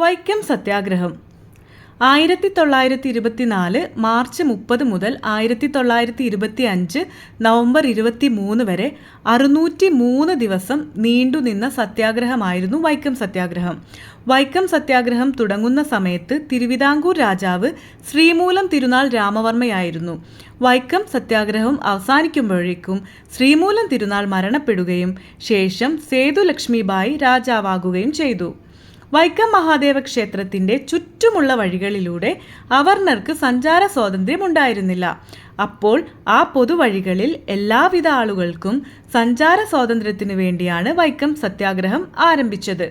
വൈക്കം സത്യാഗ്രഹം. ആയിരത്തി തൊള്ളായിരത്തി ഇരുപത്തിനാല് മാർച്ച് മുപ്പത് മുതൽ ആയിരത്തി തൊള്ളായിരത്തി ഇരുപത്തി അഞ്ച് നവംബർ ഇരുപത്തി മൂന്ന് വരെ അറുന്നൂറ്റി മൂന്ന് ദിവസം നീണ്ടുനിന്ന സത്യാഗ്രഹമായിരുന്നു വൈക്കം സത്യാഗ്രഹം. വൈക്കം സത്യാഗ്രഹം തുടങ്ങുന്ന സമയത്ത് തിരുവിതാംകൂർ രാജാവ് ശ്രീമൂലം തിരുനാൾ രാമവർമ്മയായിരുന്നു. വൈക്കം സത്യാഗ്രഹം അവസാനിക്കുമ്പോഴേക്കും ശ്രീമൂലം തിരുനാൾ മരണപ്പെടുകയും ശേഷം സേതു ലക്ഷ്മിബായി രാജാവാകുകയും ചെയ്തു. വൈക്കം മഹാദേവ ക്ഷേത്രത്തിന്റെ ചുറ്റുമുള്ള വഴികളിലൂടെ അവർണർക്ക് സഞ്ചാര സ്വാതന്ത്ര്യം ഉണ്ടായിരുന്നില്ല അപ്പോൾ ആ പൊതുവഴികളിൽ എല്ലാവിധ ആളുകൾക്കും സഞ്ചാര സ്വാതന്ത്ര്യത്തിനു വേണ്ടിയാണ് വൈക്കം സത്യാഗ്രഹം ആരംഭിച്ചത്.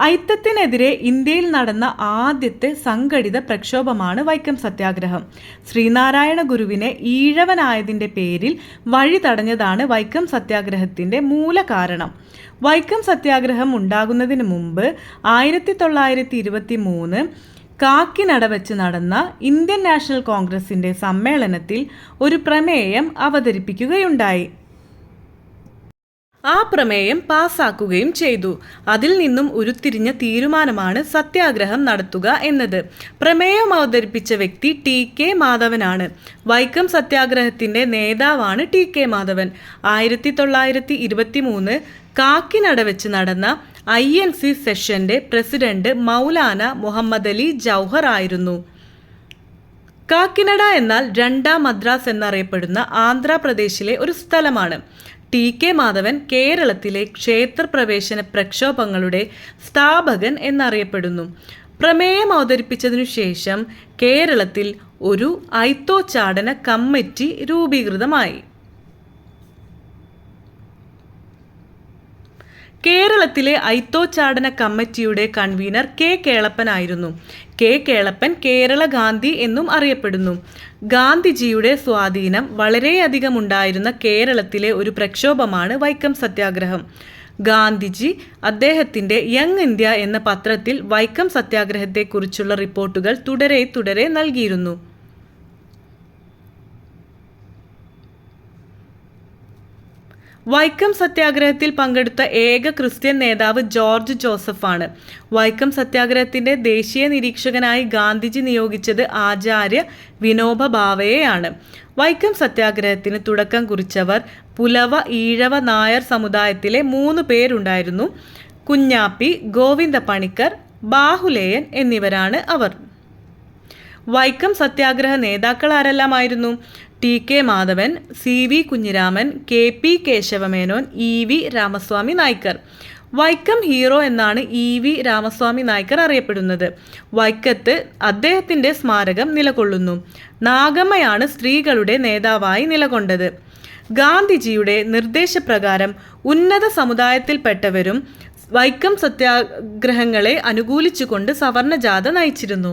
ഐത്തത്തിനെതിരെ ഇന്ത്യയിൽ നടന്ന ആദ്യത്തെ സംഘടിത പ്രക്ഷോഭമാണ് വൈക്കം സത്യാഗ്രഹം. ശ്രീനാരായണ ഗുരുവിനെ ഈഴവനായതിന്റെ പേരിൽ വഴി തടഞ്ഞതാണ് വൈക്കം സത്യാഗ്രഹത്തിന്റെ മൂല കാരണം. വൈക്കം സത്യാഗ്രഹം ഉണ്ടാകുന്നതിന് മുമ്പ് ആയിരത്തി തൊള്ളായിരത്തി ഇരുപത്തി മൂന്ന് കാക്കിനട വെച്ച് നടന്ന ഇന്ത്യൻ നാഷണൽ കോൺഗ്രസിന്റെ സമ്മേളനത്തിൽ ഒരു പ്രമേയം അവതരിപ്പിക്കുകയുണ്ടായി. ആ പ്രമേയം പാസാക്കുകയും ചെയ്തു. അതിൽ നിന്നും ഉരുത്തിരിഞ്ഞ തീരുമാനമാണ് സത്യാഗ്രഹം നടത്തുക എന്നത്. പ്രമേയം അവതരിപ്പിച്ച വ്യക്തി ടി കെ മാധവനാണ്. വൈക്കം സത്യാഗ്രഹത്തിന്റെ നേതാവാണ് ടി കെ മാധവൻ. ആയിരത്തി തൊള്ളായിരത്തി ഇരുപത്തി മൂന്ന് കാക്കിനട വെച്ച് നടന്ന ഐ എൻ സി സെഷന്റെ പ്രസിഡന്റ് മൗലാന മുഹമ്മദ് അലി ജൗഹർ ആയിരുന്നു. കാക്കിനട എന്നാൽ രണ്ടാം മദ്രാസ് എന്നറിയപ്പെടുന്ന ആന്ധ്രാപ്രദേശിലെ ഒരു സ്ഥലമാണ്. ടി കെ മാധവൻ കേരളത്തിലെ ക്ഷേത്രപ്രവേശന പ്രക്ഷോഭങ്ങളുടെ സ്ഥാപകൻ എന്നറിയപ്പെടുന്നു. പ്രമേയം അവതരിപ്പിച്ചതിനു ശേഷം കേരളത്തിൽ ഒരു ഐത്തോച്ചാടന കമ്മിറ്റി രൂപീകൃതമായി. കേരളത്തിലെ ഐത്തോച്ചാടന കമ്മിറ്റിയുടെ കൺവീനർ കെ കേളപ്പനായിരുന്നു കെ കേളപ്പൻ കേരള ഗാന്ധി എന്നും അറിയപ്പെടുന്നു. ഗാന്ധിജിയുടെ സ്വാധീനം വളരെയധികം ഉണ്ടായിരുന്ന കേരളത്തിലെ ഒരു പ്രക്ഷോഭമാണ് വൈക്കം സത്യാഗ്രഹം. ഗാന്ധിജി അദ്ദേഹത്തിന്റെ യങ് ഇന്ത്യ എന്ന പത്രത്തിൽ വൈക്കം സത്യാഗ്രഹത്തെക്കുറിച്ചുള്ള റിപ്പോർട്ടുകൾ തുടരെ തുടരെ നൽകിയിരുന്നു. വൈക്കം സത്യാഗ്രഹത്തിൽ പങ്കെടുത്ത ഏക ക്രിസ്ത്യൻ നേതാവ് ജോർജ് ജോസഫാണ്. വൈക്കം സത്യാഗ്രഹത്തിന്റെ ദേശീയ നിരീക്ഷകനായി ഗാന്ധിജി നിയോഗിച്ചത് ആചാര്യ വിനോബ ഭാവയെയാണ് വൈക്കം സത്യാഗ്രഹത്തിന് തുടക്കം കുറിച്ചവർ പുലവ ഈഴവ നായർ സമുദായത്തിലെ മൂന്ന് പേരുണ്ടായിരുന്നു. കുഞ്ഞാപ്പി ഗോവിന്ദ പണിക്കർ ബാഹുലേയൻ എന്നിവരാണ് അവർ. വൈക്കം സത്യാഗ്രഹ നേതാക്കൾ ആരെല്ലാമായിരുന്നു T K Madhavan C V Kunhiraman K P Kesava Menon E V Ramaswamy Naicker. Vaikom hero എന്നാണ് ഇ വി രാമസ്വാമി നായ്ക്കർ അറിയപ്പെടുന്നത്. വൈക്കത്ത് അദ്ദേഹത്തിന്റെ സ്മാരകം നിലകൊള്ളുന്നു. നാഗമ്മയാണ് സ്ത്രീകളുടെ നേതാവായി നിലകൊണ്ടത്. ഗാന്ധിജിയുടെ നിർദ്ദേശപ്രകാരം ഉന്നത സമുദായത്തിൽപ്പെട്ടവരും വൈക്കം സത്യാഗ്രഹങ്ങളെ അനുകൂലിച്ചുകൊണ്ട് സവർണജാഥ നയിച്ചിരുന്നു.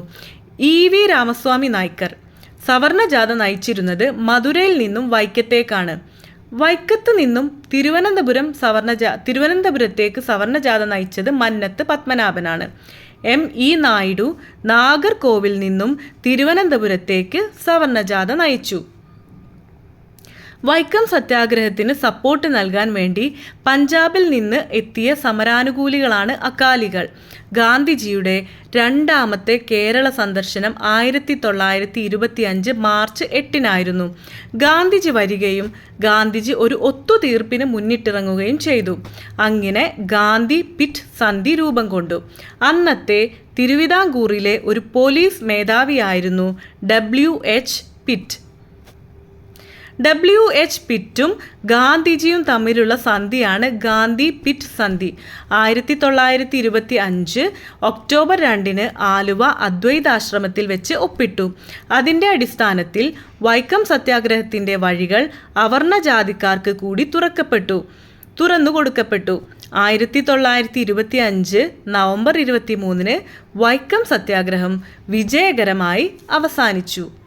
E V Ramaswamy Naicker. സവർണജാഥ നയിച്ചിരുന്നത് മധുരയിൽ നിന്നും വൈക്കത്തേക്കാണ്. വൈക്കത്ത് നിന്നും തിരുവനന്തപുരം സവർണ ജാ തിരുവനന്തപുരത്തേക്ക് സവർണ ജാഥ നയിച്ചത് മന്നത്ത് പത്മനാഭനാണ്. എം. ഇ. നായിഡു നാഗർകോവിൽ നിന്നും തിരുവനന്തപുരത്തേക്ക് സവർണ ജാഥ നയിച്ചു. വൈക്കം സത്യാഗ്രഹത്തിന് സപ്പോർട്ട് നൽകാൻ വേണ്ടി പഞ്ചാബിൽ നിന്ന് എത്തിയ സമരാനുകൂലികളാണ് അകാലികൾ. ഗാന്ധിജിയുടെ രണ്ടാമത്തെ കേരള സന്ദർശനം ആയിരത്തി തൊള്ളായിരത്തി ഇരുപത്തി അഞ്ച് മാർച്ച് എട്ടിനായിരുന്നു. ഗാന്ധിജി വരികയും ഗാന്ധിജി ഒരു ഒത്തുതീർപ്പിന് മുന്നിട്ടിറങ്ങുകയും ചെയ്തു. അങ്ങനെ ഗാന്ധി പിറ്റ് സന്ധി രൂപം കൊണ്ടു. അന്നത്തെ തിരുവിതാംകൂറിലെ ഒരു police മേധാവിയായിരുന്നു W H Pitt. W H പിറ്റും ഗാന്ധിജിയും തമ്മിലുള്ള സന്ധിയാണ് ഗാന്ധി പിറ്റ് സന്ധി. ആയിരത്തി തൊള്ളായിരത്തി ഇരുപത്തി അഞ്ച് ഒക്ടോബർ രണ്ടിന് ആലുവ അദ്വൈതാശ്രമത്തിൽ വെച്ച് ഒപ്പിട്ടു. അതിന്റെ അടിസ്ഥാനത്തിൽ വൈക്കം സത്യാഗ്രഹത്തിന്റെ വഴികൾ അവർണജാതിക്കാർക്ക് കൂടി തുറക്കപ്പെട്ടു തുറന്നു കൊടുക്കപ്പെട്ടു. ആയിരത്തി തൊള്ളായിരത്തി ഇരുപത്തി അഞ്ച് നവംബർ ഇരുപത്തി മൂന്നിന് വൈക്കം സത്യാഗ്രഹം വിജയകരമായി അവസാനിച്ചു.